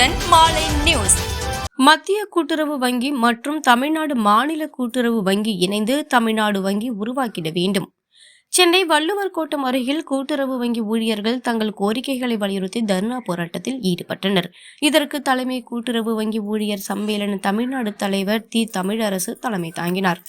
Ten மாலை news. மத்திய கூட்டுறவு வங்கி மற்றும் தமிழ்நாடு மாநில கூட்டுறவு வங்கி இணைந்து தமிழ்நாடு வங்கி உருவாக்கிட வேண்டும். சென்னை வள்ளுவர் கோட்டம் அருகில் கூட்டுறவு வங்கி ஊழியர்கள் தங்கள் கோரிக்கைகளை வலியுறுத்தி தர்ணா போராட்டத்தில் ஈடுபட்டனர். இதற்கு தலைமை கூட்டுறவு வங்கி ஊழியர் சம்மேளன தமிழ்நாடு தலைவர் தி. தமிழரசு தலைமை தாங்கினார்.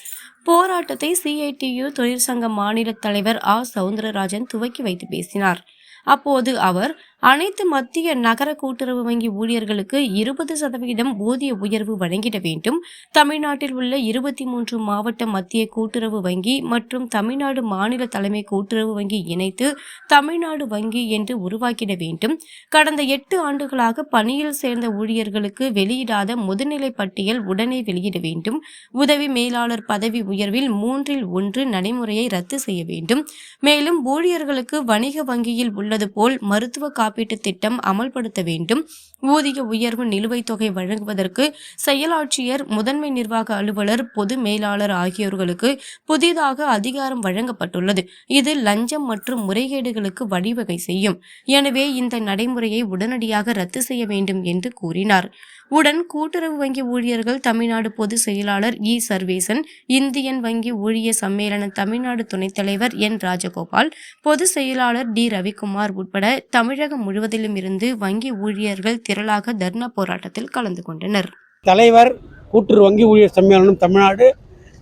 போராட்டத்தை சிஐடியு தொழிற்சங்க மாநில தலைவர் ஆ சவுந்தரராஜன் துவக்கி வைத்து பேசினார். அப்போது அவர் அனைத்து மத்திய நகர கூட்டுறவு வங்கி ஊழியர்களுக்கு இருபது சதவீதம் ஊதிய உயர்வு வழங்கிட வேண்டும். தமிழ்நாட்டில் உள்ள இருபத்தி மூன்று மாவட்ட மத்திய கூட்டுறவு வங்கி மற்றும் தமிழ்நாடு மாநில தலைமை கூட்டுறவு வங்கி இணைத்து தமிழ்நாடு வங்கி என்று உருவாக்கிட வேண்டும். கடந்த எட்டு ஆண்டுகளாக பணியில் சேர்ந்த ஊழியர்களுக்கு வெளியிடாத முதுநிலை பட்டியல் உடனே வெளியிட வேண்டும். உதவி மேலாளர் பதவி உயர்வில் மூன்றில் ஒன்று நடைமுறையை ரத்து செய்ய வேண்டும். மேலும் ஊழியர்களுக்கு வணிக வங்கியில் உள்ளது போல் மருத்துவ காப்பீட்டு திட்டம் அமல்படுத்த வேண்டும். ஊதிய உயர்வு நிலுவைத் தொகை வழங்குவதற்கு செயலாட்சியர் முதன்மை நிர்வாக அலுவலர் பொது மேலாளர் ஆகியோர்களுக்கு புதிதாக அதிகாரம் வழங்கப்பட்டுள்ளது. இது லஞ்சம் மற்றும் முறைகேடுகளுக்கு வழிவகை செய்யும். எனவே இந்த நடைமுறையை உடனடியாக ரத்து செய்ய வேண்டும் என்று கூறினார். உடன் கூட்டுறவு வங்கி ஊழியர்கள் தமிழ்நாடு பொதுச் செயலாளர் இ. சர்வேசன் இந்தியன் வங்கி ஊழியர் சம்மேளன தமிழ்நாடு துணைத் தலைவர் என். ராஜகோபால் பொதுச் செயலாளர் டி. ரவிக்குமார் உட்பட தமிழகம் முழுவதிலும் இருந்து வங்கி ஊழியர்கள் திரளாக தர்ணா போராட்டத்தில் கலந்து கொண்டனர். தலைவர் கூட்டுறவு வங்கி ஊழியர் சம்மேளனம் தமிழ்நாடு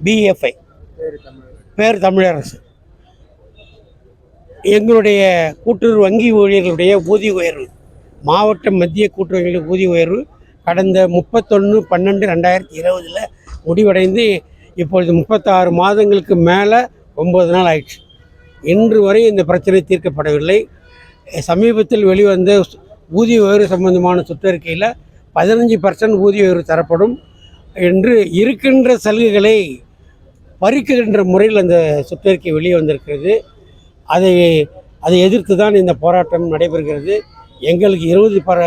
பிஎஃப்ஐ பேர் தமிழரசு. எங்களுடைய கூட்டுறவு வங்கி ஊழியர்களுடைய ஊதிய உயர்வு மாவட்ட மத்திய கூட்டுறவு ஊதிய உயர்வு கடந்த முப்பத்தொன்று பன்னெண்டு ரெண்டாயிரத்தி இருபதில் முடிவடைந்து இப்பொழுது முப்பத்தாறு மாதங்களுக்கு மேலே ஒம்பது நாள் ஆயிடுச்சு இன்று வரை இந்த பிரச்சனை தீர்க்கப்படவில்லை. சமீபத்தில் வெளிவந்த ஊதிய உயர்வு சம்பந்தமான சுற்றறிக்கையில் பதினஞ்சு பர்சன்ட் ஊதிய உயர்வு தரப்படும் என்று இருக்கின்ற சலுகைகளை பறிக்கின்ற முறையில் அந்த சுற்றறிக்கை வெளியே வந்திருக்கிறது அதை அதை எதிர்த்து தான் இந்த போராட்டம் நடைபெறுகிறது. எங்களுக்கு இருபது பர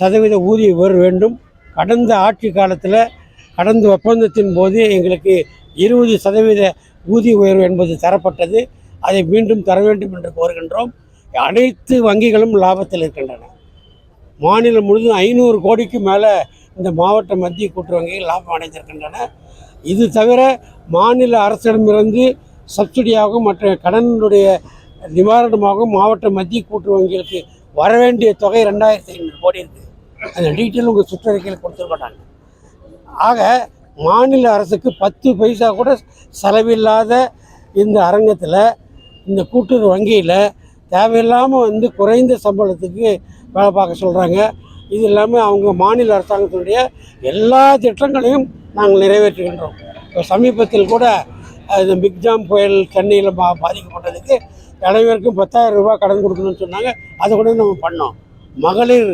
சதவீத ஊதிய உயர்வு வேண்டும். கடந்த ஆட்சி காலத்தில் கடந்த ஒப்பந்தத்தின் போது எங்களுக்கு இருபது சதவீத ஊதிய உயர்வு என்பது தரப்பட்டது. அதை மீண்டும் தர வேண்டும் என்று கோருகின்றோம். அனைத்து வங்கிகளும் லாபத்தில் இருக்கின்றன. மாநிலம் முழுவதும் ஐநூறு கோடிக்கு மேலே இந்த மாவட்ட மத்திய கூட்டுறவு வங்கிகள் லாபம் அடைந்திருக்கின்றன. இது தவிர மாநில அரசிடமிருந்து சப்சிடியாகவும் மற்ற கடனுடைய நிவாரணமாகவும் மாவட்ட மத்திய கூட்டுறவு வங்கிகளுக்கு வர வேண்டிய தொகை ரெண்டாயிரத்தி ஐநூறு கோடி இருக்குது அந்த டீட்டெயில் உங்கள் சுற்றறிக்கையில் கொடுத்துருக்கட்டாங்க ஆக மாநில அரசுக்கு பத்து பைசா கூட செலவில்லாத இந்த அரங்கத்தில் இந்த கூட்டுறவு வங்கியில் தேவையில்லாமல் வந்து குறைந்த சம்பளத்துக்கு வேலை பார்க்க சொல்கிறாங்க இது இல்லாமல் அவங்க மாநில அரசாங்கத்தினுடைய எல்லா திட்டங்களையும் நாங்கள் நிறைவேற்றுகின்றோம். இப்போ சமீபத்தில் கூட இந்த பிக்ஜாம் புயல் சென்னையில் பா பாதிக்கப்பட்டதுக்கு தலைவருக்கும் பத்தாயிரம் ரூபாய் கடன் கொடுக்கணும்னு சொன்னாங்க. அதை கூட நம்ம பண்ணோம். மகளிர்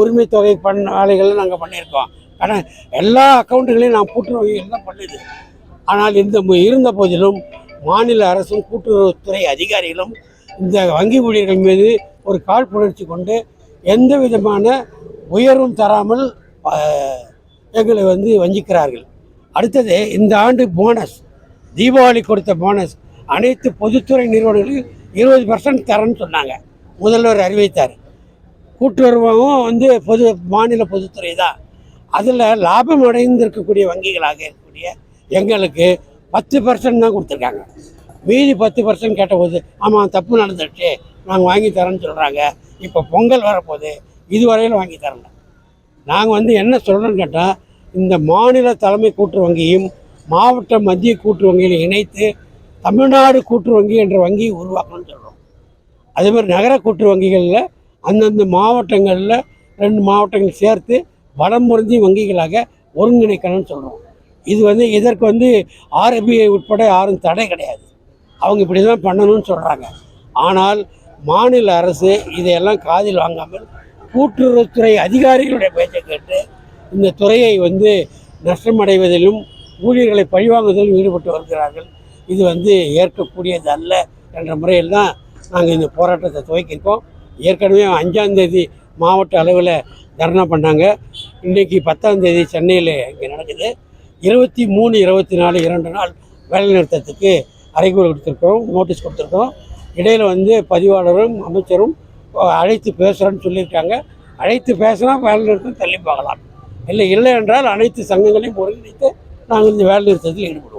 உரிமை தொகை பண்ண ஆலைகளை நாங்கள் பண்ணியிருக்கோம். ஆனால் எல்லா அக்கௌண்ட்டுகளையும் நான் கூட்டுறவு தான் பண்ணுது. ஆனால் இந்த இருந்த போதிலும் மாநில அரசும் கூட்டுறவுத்துறை அதிகாரிகளும் இந்த வங்கி ஊழியர்கள் மீது ஒரு காழ்ப்புணர்ச்சி கொண்டு எந்த விதமான உயர்வும் தராமல் எங்களை வந்து வஞ்சிக்கிறார்கள். அடுத்தது இந்த ஆண்டு போனஸ் தீபாவளி கொடுத்த போனஸ் அனைத்து பொதுத்துறை நிறுவனங்களையும் இருபது பர்சன்ட் தரேன்னு சொன்னாங்க. முதல்வர் அறிவித்தார். கூட்டுறவும் வந்து பொது மாநில பொதுத்துறை தான். அதில் லாபம் அடைந்திருக்கக்கூடிய வங்கிகளாக இருக்கக்கூடிய எங்களுக்கு பத்து பர்சன்ட் தான் கொடுத்துருக்காங்க. மீதி பத்து பர்சன்ட் கேட்டபோது ஆமாம் தப்பு நடந்துடுச்சு நாங்கள் வாங்கி தரேன்னு சொல்கிறாங்க இப்போ பொங்கல் வரப்போகுது இதுவரையில் வாங்கி தரல. நாங்கள் வந்து என்ன சொல்கிறோன்னு கேட்டால் இந்த மாநில தலைமை கூட்டு வங்கியும் மாவட்ட மத்திய கூட்டு வங்கியை இணைத்து தமிழ்நாடு கூட்டு வங்கி என்ற வங்கியை உருவாக்கணும்னு சொல்கிறோம் அதே மாதிரி நகர கூட்டு வங்கிகளில் அந்தந்த மாவட்டங்களில் ரெண்டு மாவட்டங்கள் சேர்த்து வடம் முறிஞ்சி வங்கிகளாக ஒருங்கிணைக்கணும்னு சொல்கிறோம் இது வந்து இதற்கு வந்து ஆர்பிஐ உட்பட யாரும் தடை கிடையாது. அவங்க இப்படி தான் பண்ணணும்னு சொல்கிறாங்க ஆனால் மாநில அரசு இதையெல்லாம் காதில் வாங்காமல் கூட்டுறவுத்துறை அதிகாரிகளுடைய பேச்சை கேட்டு இந்த துறையை வந்து நஷ்டமடைவதிலும் ஊழியர்களை பழிவாங்குவதிலும் ஈடுபட்டு வருகிறார்கள். இது வந்து ஏற்கக்கூடியது அல்ல என்ற முறையில் தான் நாங்கள் இந்த போராட்டத்தை துவக்கியிருக்கோம். ஏற்கனவே அஞ்சாந்தேதி மாவட்ட அளவில் தர்ணா பண்ணாங்க. இன்றைக்கி பத்தாந்தேதி சென்னையில் இங்கே நடக்குது. இருபத்தி மூணு இருபத்தி நாலு இரண்டு நாள் வேலை நிறுத்தத்துக்கு அறைகூறு கொடுத்துருக்கோம் நோட்டீஸ் கொடுத்துருக்கோம் இடையில் வந்து பதிவாளரும் அமைச்சரும் அழைத்து பேசுகிறேன்னு சொல்லியிருக்காங்க. அழைத்து பேசினா வேலைநிறுத்தம் தள்ளி பார்க்கலாம் இல்லை இல்லை என்றால் அனைத்து சங்கங்களையும் ஒருங்கிணைத்து நாங்கள் இந்த வேலைநிறுத்தத்தில் ஈடுபடுவோம்.